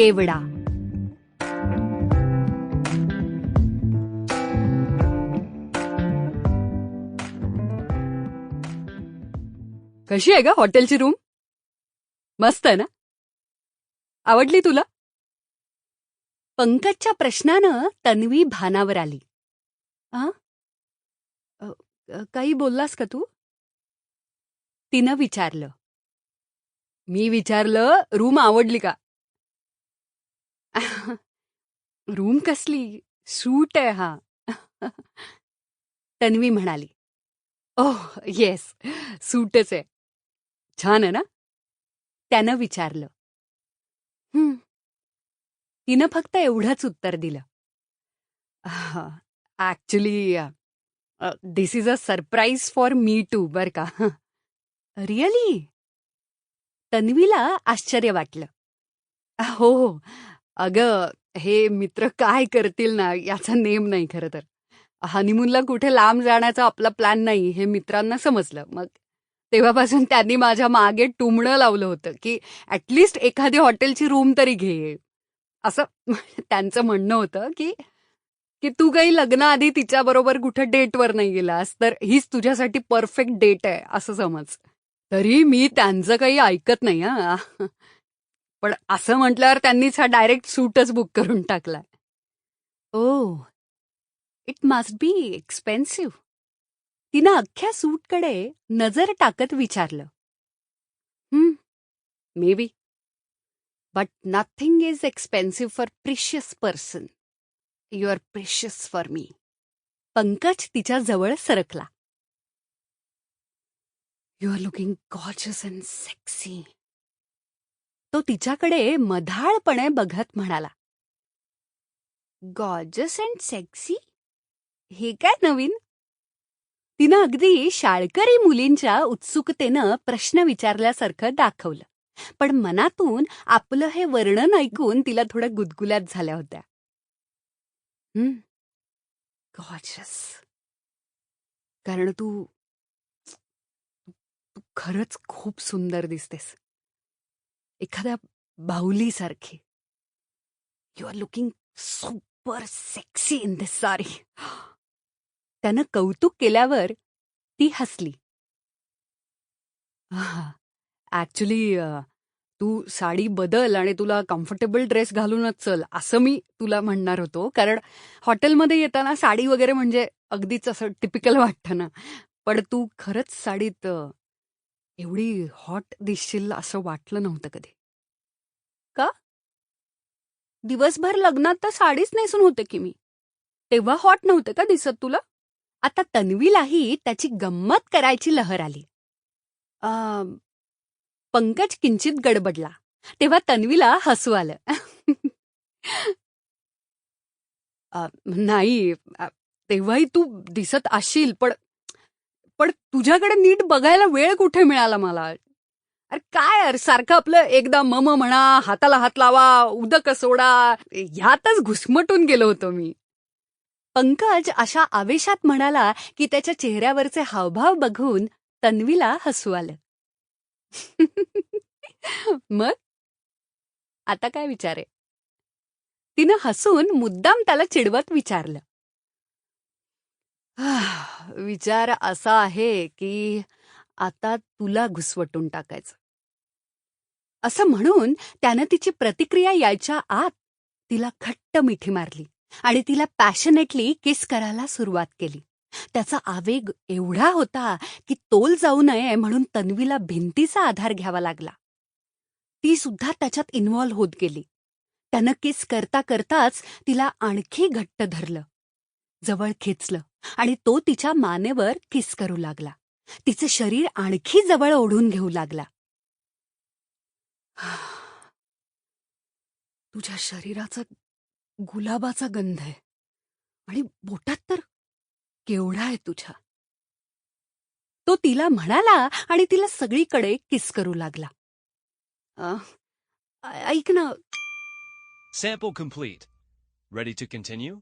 केवडा कशी आहे का हॉटेलची रूम? मस्त आहे ना? आवडली तुला? पंकजच्या प्रश्नानं तन्वी भानावर आली. आ? काही बोललास का तू? तिनं विचारलं. मी विचारलं रूम आवडली का? रूम कसली? सूट आहे हा. तन्वी म्हणाली. ओह येस सूटच आहे. छान आहे ना? त्यानं विचारलं. हं. तिनं फक्त एवढंच उत्तर दिलं. Actually this is a surprise for me to बर का. रिअली तन्वीला आश्चर्य वाटलं. हो हो अगं हे मित्र काय करतील ना याचा नेम नाही खरं तर. हनीमूनला कुठे लांब जाण्याचा आपला प्लॅन नाही हे मित्रांना समजलं. मग तेव्हापासून त्यांनी माझ्या मागे टुमणं लावलं होतं की ॲटलिस्ट एखादी हॉटेलची रूम तरी घे. असं त्यांचं म्हणणं होतं की की तू काही लग्नाआधी तिच्याबरोबर कुठं डेटवर नाही गेलास तर हीच तुझ्यासाठी परफेक्ट डेट आहे असं समज. तरी मी त्यांचं काही ऐकत नाही हा. पण असं म्हटल्यावर त्यांनीच हा डायरेक्ट सूटच बुक करून टाकलाय. Oh it must be expensive तिनं अख्ख्या सूटकडे नजर टाकत विचारलं. हम्म may be but nothing is expensive for precious person you are precious for me Pankaj तिच्या जवळ सरकला. You are looking gorgeous and sexy तो तिच्याकडे मधाळपणे बघत म्हणाला गॉर्जस अँड सेक्सी? हे काय नवीन? तिनं अगदी शाळकरी मुलींच्या उत्सुकतेनं प्रश्न विचारल्यासारखं दाखवलं पण मनातून आपलं हे वर्णन ऐकून तिला थोड्या गुदगुल्यात झाल्या होत्या. गॉर्जस कारण तू तू खरंच खूप सुंदर दिसतेस. एखाद्या बाहुलीसारखी. You are looking super sexy in this sari त्यानं कौतुक केल्यावर ती हसली. ऍक्च्युली तू साडी बदल आणि तुला कम्फर्टेबल ड्रेस घालूनच चल असं मी तुला म्हणणार होतो. कारण हॉटेलमध्ये येताना साडी वगैरे म्हणजे अगदीच असं टिपिकल वाटतं ना. पण तू खरंच साडीत एवढी हॉट दिसशील असं वाटलं नव्हतं कधी. का? दिवसभर लग्नात तर साडीच नेसून होते की मी. तेव्हा हॉट नव्हते का दिसत तुला? आता तन्वीलाही त्याची गंमत करायची लहर आली. अं, पंकज किंचित गडबडला. तेव्हा तन्वीला हसू आलं. नाही तेव्हाही तू दिसत असशील पण पण तुझ्याकडे नीट बघायला वेळ कुठे मिळाला मला? अरे काय यार सारखं आपलं एकदा मम म्हणा हाताला हात लावा उदक सोडा ह्यातच घुसमटून गेलो होतो मी. पंकज अशा आवेशात म्हणाला की त्याच्या चेहऱ्यावरचे हावभाव बघून तन्वीला हसू आलं. मग? आता काय विचारे? तिनं हसून मुद्दाम त्याला चिडवत विचारलं. विचार असा आहे की आता तुला घुसवटून टाकायचं. असं म्हणून त्यानं तिची प्रतिक्रिया यायच्या आत तिला घट्ट मिठी मारली आणि तिला पॅशनेटली किस करायला सुरुवात केली. त्याचा आवेग एवढा होता की तोल जाऊ नये म्हणून तन्वीला भिंतीचा आधार घ्यावा लागला. ती सुद्धा त्याच्यात इन्व्हॉल्व्ह होत गेली. त्यानं किस करता करताच तिला आणखी घट्ट धरलं. जवळ खेचलं आणि तो तिच्या मानेवर किस करू लागला. तिचं शरीर आणखी जवळ ओढून घेऊ लागला. तुझ्या शरीराचा गुलाबाचा गंध आहे आणि बोटात तर केवढा आहे तुझ्या. तो तिला म्हणाला आणि तिला सगळीकडे किस करू लागला. ऐक ना. Sample complete ready to continue